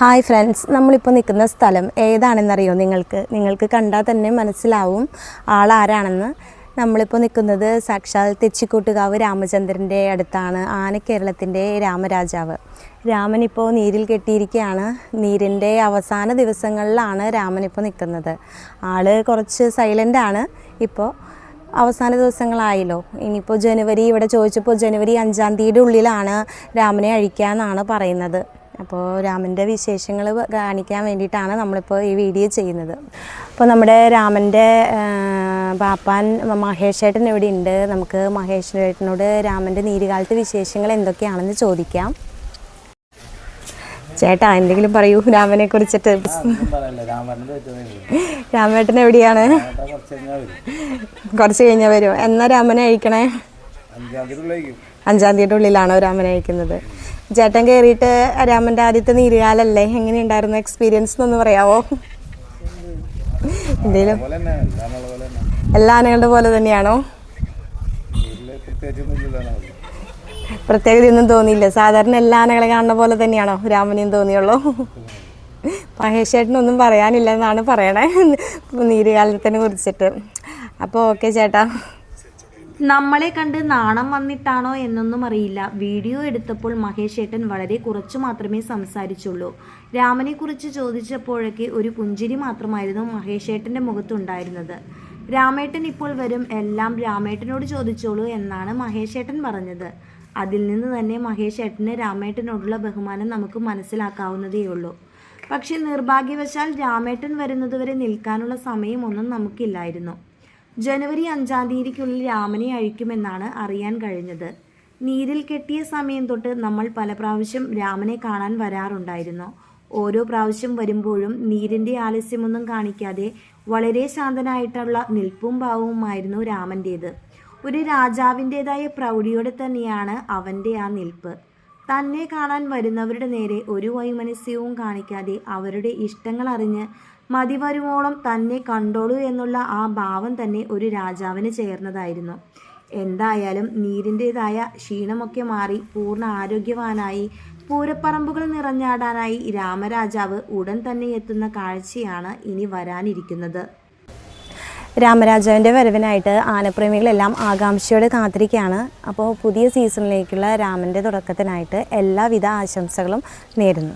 Hi friends നമ്മളിപ്പോൾ നിൽക്കുന്ന സ്ഥലം ഏതാണെന്നറിയോ നിങ്ങൾക്ക്? നിങ്ങൾക്ക് കണ്ടാൽ തന്നെ മനസ്സിലാവും ആളാരാണെന്ന് നമ്മളിപ്പോൾ നിൽക്കുന്നത് സാക്ഷാൽ തെച്ചിക്കൂട്ടുകാവ് രാമചന്ദ്രന്റെ അടുത്താണ് ആന ആനക്കേരളത്തിന്റെ രാമരാജാവ്. രാമൻ ഇപ്പോൾ നീരിൽ കെട്ടിയിരിക്കുകയാണ്. നീരിന്റെ അവസാന ദിവസങ്ങളിലാണ് രാമൻ ഇപ്പോൾ നിൽക്കുന്നത്. ആൾ കുറച്ച് സൈലന്റാണ് ഇപ്പോൾ അവസാന ദിവസങ്ങളായല്ലോ. ഇനിയിപ്പോൾ ജനുവരി ഇവിടെ ചോദിച്ചപ്പോൾ ജനുവരി അഞ്ചാം തീയതിയുടെ ഉള്ളിലാണ് രാമനെ അഴിക്കാമെന്നാണ് പറയുന്നത്. അപ്പോൾ രാമന്റെ വിശേഷങ്ങൾ കാണിക്കാൻ വേണ്ടിയിട്ടാണ് നമ്മളിപ്പോൾ ഈ വീഡിയോ ചെയ്യുന്നത്. അപ്പോൾ നമ്മുടെ രാമന്റെ പാപ്പാൻ മഹേഷേട്ടൻ ഇവിടെ ഉണ്ട് നമുക്ക് മഹേഷ് ചേട്ടനോട് രാമന്റെ നീരുകാലത്തെ വിശേഷങ്ങൾ എന്തൊക്കെയാണെന്ന് ചോദിക്കാം. ചേട്ടാ എന്തെങ്കിലും പറയൂ രാമനെ കുറിച്ചിട്ട്. രാമേട്ടൻ എവിടെയാണ്? കുറച്ച് കഴിഞ്ഞാൽ വരും. എന്നാ രാമനെ തീയതി അഞ്ചാം തീയതി ഉള്ളിലാണോ രാമനെ അയക്കുന്നത്? ചേട്ടൻ കയറിയിട്ട് രാമന്റെ ആദ്യത്തെ നീരുകാലല്ലേ? എങ്ങനെയുണ്ടായിരുന്നു എക്സ്പീരിയൻസ് എന്നൊന്ന് പറയാവോ? തന്നെ എല്ലാ ആനകളുടെ പോലെ തന്നെയാണോ? പ്രത്യേകത ഒന്നും പ്രത്യേകതയൊന്നും തോന്നിയില്ല. സാധാരണ എല്ലാ ആനകളെ കാണുന്ന പോലെ തന്നെയാണോ രാമനെയും തോന്നിയുള്ളൂ? മഹേഷ് ചേട്ടനൊന്നും പറയാനില്ല എന്നാണ് പറയണേ. നീരുകാലത്തിനെ കുറിച്ചിട്ട്. അപ്പോൾ ഓക്കെ ചേട്ടാ. നമ്മളെ കണ്ട് നാണം വന്നിട്ടാണോ എന്നൊന്നും അറിയില്ല. വീഡിയോ എടുത്തപ്പോൾ മഹേഷ് ഏട്ടൻ വളരെ കുറച്ചു മാത്രമേ സംസാരിച്ചുള്ളൂ. രാമനെക്കുറിച്ച് ചോദിച്ചപ്പോഴൊക്കെ ഒരു പുഞ്ചിരി മാത്രമായിരുന്നു മഹേഷ് ഏട്ടന്റെ മുഖത്തുണ്ടായിരുന്നത്. രാമേട്ടൻ ഇപ്പോൾ വരും എല്ലാം രാമേട്ടനോട് ചോദിച്ചോളൂ എന്നാണ് മഹേഷ് ഏട്ടൻ പറഞ്ഞത്. അതിൽ നിന്ന് തന്നെ മഹേഷ് ഏട്ടന് രാമേട്ടനോടുള്ള ബഹുമാനം നമുക്ക് മനസ്സിലാക്കാവുന്നതേയുള്ളൂ പക്ഷേ നിർഭാഗ്യവശാൽ രാമേട്ടൻ വരുന്നതുവരെ നിൽക്കാനുള്ള സമയമൊന്നും നമുക്കില്ലായിരുന്നു. ജനുവരി അഞ്ചാം തീയതിക്കുള്ളിൽ രാമനെ അഴിക്കുമെന്നാണ് അറിയാൻ കഴിഞ്ഞത്. നീരിൽ കെട്ടിയ സമയം തൊട്ട് നമ്മൾ പല പ്രാവശ്യം രാമനെ കാണാൻ വരാറുണ്ടായിരുന്നു. ഓരോ പ്രാവശ്യം വരുമ്പോഴും നീരിന്റെ ആലസ്യമൊന്നും കാണിക്കാതെ വളരെ ശാന്തനായിട്ടുള്ള നിൽപ്പും ഭാവവുമായിരുന്നു രാമന്റേത് ഒരു രാജാവിന്റേതായ പ്രൗഢിയോടെ തന്നെയാണ് അവന്റെ ആ നിൽപ്പ്. തന്നെ കാണാൻ വരുന്നവരുടെ നേരെ ഒരു വൈമനസ്യവും കാണിക്കാതെ അവരുടെ ഇഷ്ടങ്ങൾ അറിഞ്ഞ് മതി വരുവോളം തന്നെ കണ്ടോളൂ എന്നുള്ള ആ ഭാവം തന്നെ ഒരു രാജാവിന് ചേർന്നതായിരുന്നു. എന്തായാലും നീരിന്റെതായ ക്ഷീണമൊക്കെ മാറി പൂർണ ആരോഗ്യവാനായി പൂരപ്പറമ്പുകൾ നിറഞ്ഞാടാനായി രാമരാജാവ് ഉടൻ തന്നെ എത്തുന്ന കാഴ്ചയാണ് ഇനി വരാനിരിക്കുന്നത്. രാമരാജാവിന്റെ വരവിനായിട്ട് ആനപ്രേമികളെല്ലാം ആകാംക്ഷയോടെ കാത്തിരിക്കുകയാണ്. അപ്പോൾ പുതിയ സീസണിലേക്കുള്ള രാമന്റെ തുടക്കത്തിനായിട്ട് എല്ലാവിധ ആശംസകളും നേരുന്നു.